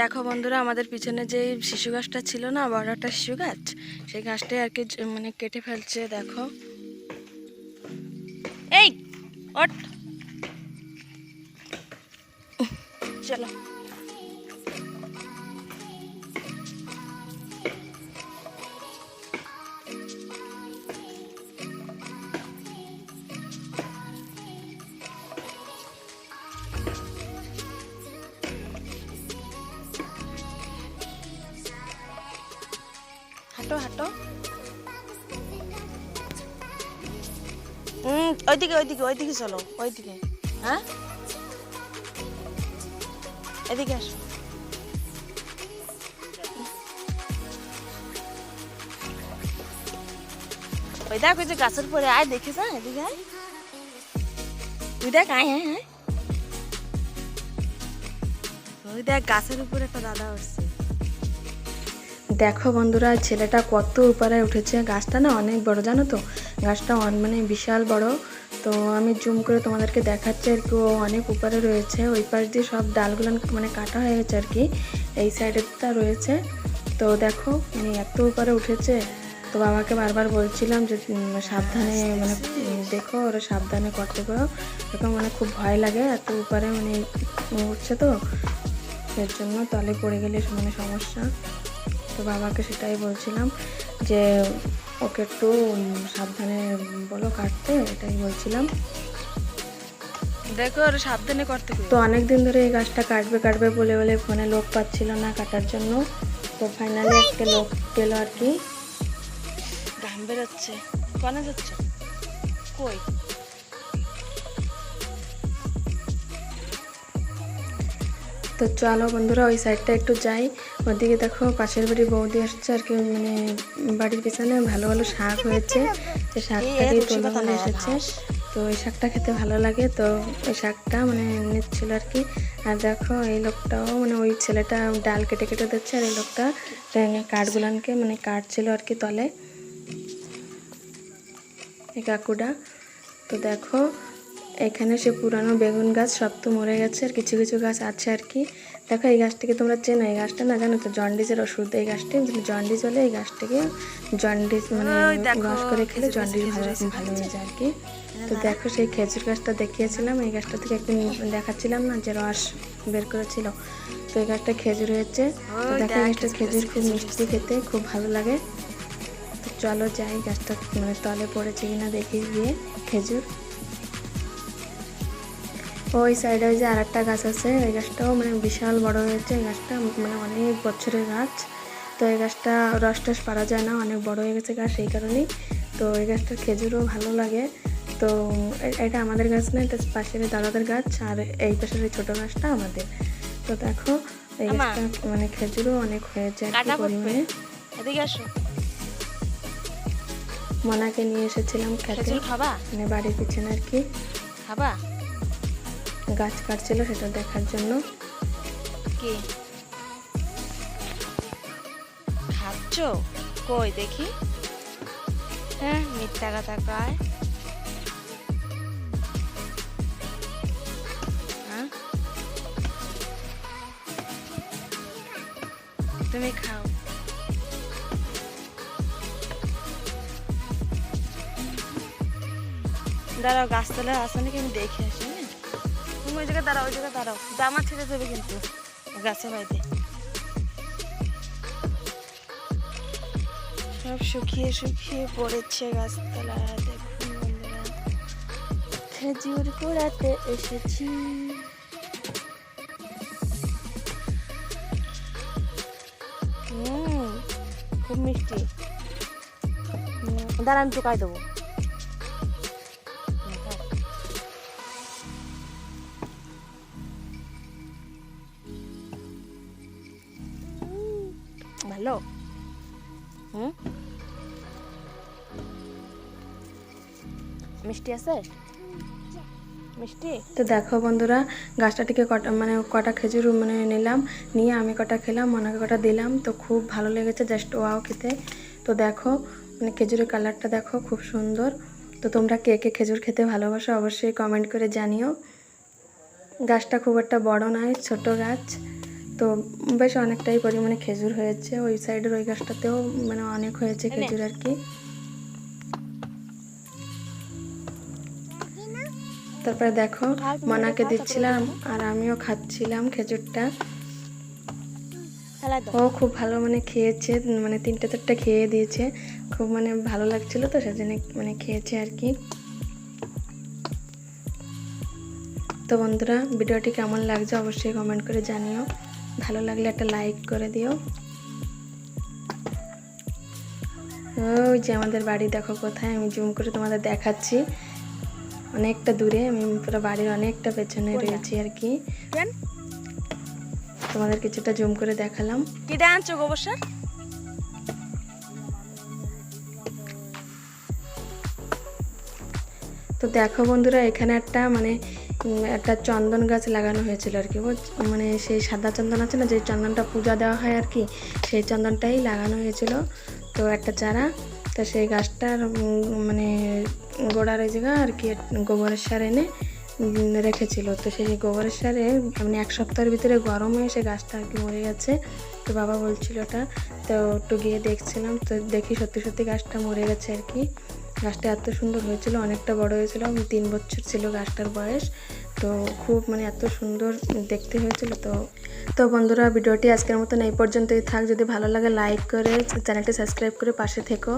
দেখো বন্ধুরা, আমাদের পিছনে যে শিশু গাছটা ছিল না বড় একটা শিশু গাছ, সেই গাছটাই আর কি মানে কেটে ফেলছে, দেখো। এই ওট চলো। হাঁটো হাঁটো। হুম ওইদিকে ওইদিকে ওইদিকে চলো, ওইদিকে। হ্যাঁ? এদিকে আসো। ওই দেখ, ওই যে গাছের পরে আয় দেখে যা এদিকে আয়। তুই দেখ, আয় আয় আয়। ওই দেখ, গাছের উপরে একটা দাদা উঠছে দেখো বন্ধুরা, ছেলেটা কত উপরে উঠেছে। গাছটা না অনেক বড়, জানো তো? গাছটা মানে বিশাল বড়। তো আমি জুম করে তোমাদেরকে দেখাচ্ছি আর কি, ও অনেক উপরে রয়েছে। ওই পাশ দিয়ে সব ডালগুলো মানে কাটা হয়ে গেছে আর কি। এই সাইডেরটা রয়েছে। তো দেখো মানে এত উপরে উঠেছে। তো বাবাকে বারবার বলছিলাম যে সাবধানে মানে দেখো ওরা সাবধানে করতে পারো। এরকম মানে খুব ভয় লাগে, এত উপরে মানে উঠছে তো। এর জন্য তলে পড়ে গেলে মানে সমস্যা। তো বাবাকে সেটাই বলছিলাম যে ওকে একটু সাবধানে বলো কাটতে এটাই বলছিলাম। দেখো ওরা সাবধানে করতে তো অনেক দিন ধরে এই গাছটা কাটবে কাটবে বলে বলে ফোনে লোক পাচ্ছিল না কাটার জন্য। তো ফাইনালি একটা লোক পেল আর কি। ঘাম বেরোচ্ছে। কনে যাচ্ছে। কই? তো চলো বন্ধুরা ওই সাইডটা একটু যাই। ওদিকে দেখো পাশের বাড়ি বৌদি আসছে আর কি মানে বাড়ির পিছনে ভালো ভালো শাক হয়েছে। যে শাকটাকে তোলা এসেছে। তো ওই শাকটা খেতে ভালো লাগে তো ওই শাকটা মানে নিচ্ছিল আর কি। আর দেখো এই লোকটাও মানে ওই ছেলেটা ডাল কেটে কেটে দিচ্ছে আর এই লোকটা কাঠগুলানকে মানে কাটছিল আর কি তলে। এই কাকুটা তো দেখো এখানে সে পুরানো বেগুন গাছ সব তো মরে গেছে আর কিছু কিছু গাছ আছে আর কি। দেখো এই গাছটাকে তোমরা চেনো? এই গাছটা না জানো তো? জন্ডিসের ওষুধ এই গাছটি। জন্ডিস হলে এই গাছটাকে জন্ডিস মানে রস করে খেলে জন্ডিস ভালো ভালো হয়ে যায় আর কি। তো দেখো সেই খেজুর গাছটা দেখিয়েছিলাম। এই গাছটা থেকে একদিন দেখাচ্ছিলাম না যে রস বের করেছিল। তো এই গাছটা খেজুর হয়েছে। তো দেখো এই গাছটা খেজুর খুব মিষ্টি খেতে খুব ভালো লাগে। তো চলো যাই গাছটা মানে তলে পড়েছে কিনা দেখি গিয়ে। খেজুর ওই সাইডে ওই যে আর একটা গাছ আছে ওই গাছটাও মানে বিশাল বড় হয়েছে। এই গাছটা মানে অনেক বছরের গাছ। তো এই গাছটা রস টস পারা যায় না অনেক বড় হয়ে গেছে গাছ সেই কারণেই। তো এই গাছটার খেজুরও ভালো লাগে। তো এটা আমাদের গাছ না এটা পাশের দাদাদের গাছ আর এই পাশের এই ছোটো গাছটা আমাদের। তো দেখো এই গাছটা মানে খেজুরও অনেক হয়েছে কি পরিমাণে। মনাকে নিয়ে এসেছিলাম খেতে। খেজুর খাবা? মানে বাড়ির পিছনে আর কি। খাবা? গাছ কাটছিল সেটা দেখার জন্য। কি? খাচ্ছ কই দেখি। হ্যাঁ মিথ্যা কথা কয়। হ্যাঁ? তুমি খাও। দাঁড়াও, গাছতলায় আসো নাকি? আমি দেখে আসি। তুমি ওই জায়গায় দাঁড়াও ওই জায়গায় দাঁড়াও। জামা ছেড়ে দেবে কিন্তু গাছে বাড়িতে। সব শুকিয়ে শুকিয়ে পড়েছে গাছতলা দেখুন বন্ধুরা। খেজুর কুড়াতে এসেছি। খুব মিষ্টি। হুম, দাঁড়া আমি টুকাই দেবো ভালো। মিষ্টি আছে? মিষ্টি? তো দেখো বন্ধুরা, গাছটা থেকে কটা মানে কটা খেজুর মানে নিলাম, নিয়ে আমি কটা খেলাম, মনাকে কটা দিলাম, তো খুব ভালো লেগেছে, জাস্ট ওয়াও খেতে। তো দেখো মানে খেজুরের কালারটা দেখো খুব সুন্দর। তো তোমরা কে কে খেজুর খেতে ভালোবাসো অবশ্যই কমেন্ট করে জানিও। গাছটা খুব একটা বড় নয়, ছোট গাছ। তো বেশ অনেকটাই পরিমাণে খেজুর হয়েছে। ওই সাইডের ওই গাছটাতেও মানে অনেক হয়েছে খেজুর আর কি। তারপরে দেখো মনাকে দিচ্ছিলাম আর আমিও খাচ্ছিলাম খেজুরটা। ও খুব ভালো মানে খেয়েছে মানে তিনটে চারটে খেয়ে দিয়েছে। খুব মানে ভালো লাগছিল তো সেজন্য মানে খেয়েছে আর কি। তো বন্ধুরা ভিডিওটি কেমন লাগছে অবশ্যই কমেন্ট করে জানিও। ভালো লাগলে একটা লাইক করে দিও। ওই যে আমাদের বাড়ি দেখো কোথায় আমি জুম করে তোমাদের দেখাচ্ছি। অনেকটা দূরে আমি পুরো বাড়ির অনেকটা পেছনে রয়েছি আর কি। তোমাদের কিছুটা জুম করে দেখালাম। কি আনছো গোবর সার তো দেখো বন্ধুরা এখানে একটা মানে একটা চন্দন গাছ লাগানো হয়েছিল আর কি মানে সেই সাদা চন্দন আছে না, যে চন্দনটা পূজা দেওয়া হয় আর কি, সেই চন্দনটাই লাগানো হয়েছিল। তো একটা চারা, তো সেই গাছটার মানে গোড়ার জায়গা আর কি, গোবরের সার এনে রেখেছিল। তো সেই গোবরের সারে মানে এক সপ্তাহের ভিতরে গরম সে গাছটা আর কি মরে গেছে। তো বাবা বলছিল ওটা, তো একটু গিয়ে দেখছিলাম, তো দেখি সত্যি সত্যি গাছটা মরে গেছে আর কি। গাছটা এত সুন্দর হয়েছিল, অনেকটা বড় হয়েছিল তিন বছর ছিল গাছটার বয়স। তো খুব মানে এত সুন্দর দেখতে হয়েছিল। তো তো বন্ধুরা, ভিডিওটি আজকের মতন এই পর্যন্তই থাক। যদি ভালো লাগে লাইক করে চ্যানেলটি সাবস্ক্রাইব করে পাশে থেকো।